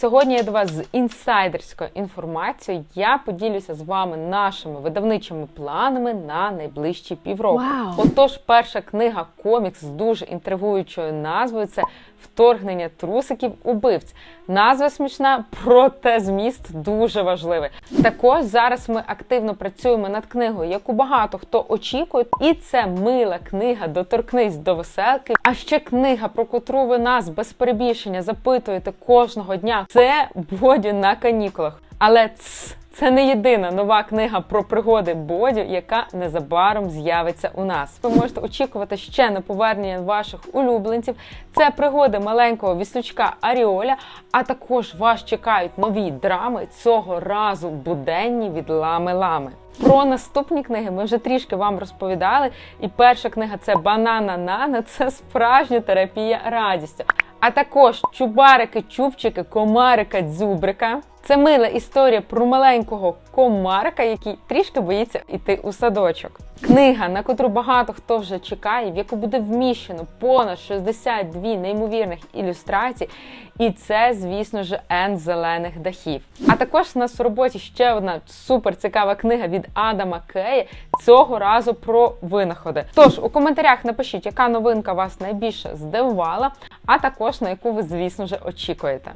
Сьогодні я до вас з інсайдерською інформацією. Я поділюся з вами нашими видавничими планами на найближчі півроку. Вау! Отож, перша книга комікс з дуже інтригуючою назвою це Вторгнення трусиків убивць. Назва смішна, проте зміст дуже важливий. Також зараз ми активно працюємо над книгою, яку багато хто очікує, і це мила книга Доторкнись до веселки. А ще книга, про котру ви нас без перебільшення запитуєте кожного дня. Це Боді на канікулах. Але ц, це не єдина нова книга про пригоди Бодю, яка незабаром з'явиться у нас. Ви можете очікувати ще на повернення ваших улюбленців. Це пригоди маленького віслючка Аріоля. А також вас чекають нові драми цього разу буденні від лами лами. Про наступні книги ми вже трішки вам розповідали. І перша книга це Банана Нана. Це справжня терапія радістю. А також чубарики, чубчики, комарика, дзюбрика. Це мила історія про маленького комарика, який трішки боїться йти у садочок. Книга, на котру багато хто вже чекає, в яку буде вміщено понад 62 неймовірних ілюстрацій. І це, звісно ж, Ен зелених дахів. А також у нас в роботі ще одна супер цікава книга від Адама Кея. Цього разу про винаходи. Тож у коментарях напишіть, яка новинка вас найбільше здивувала, а також на яку ви, звісно ж, очікуєте.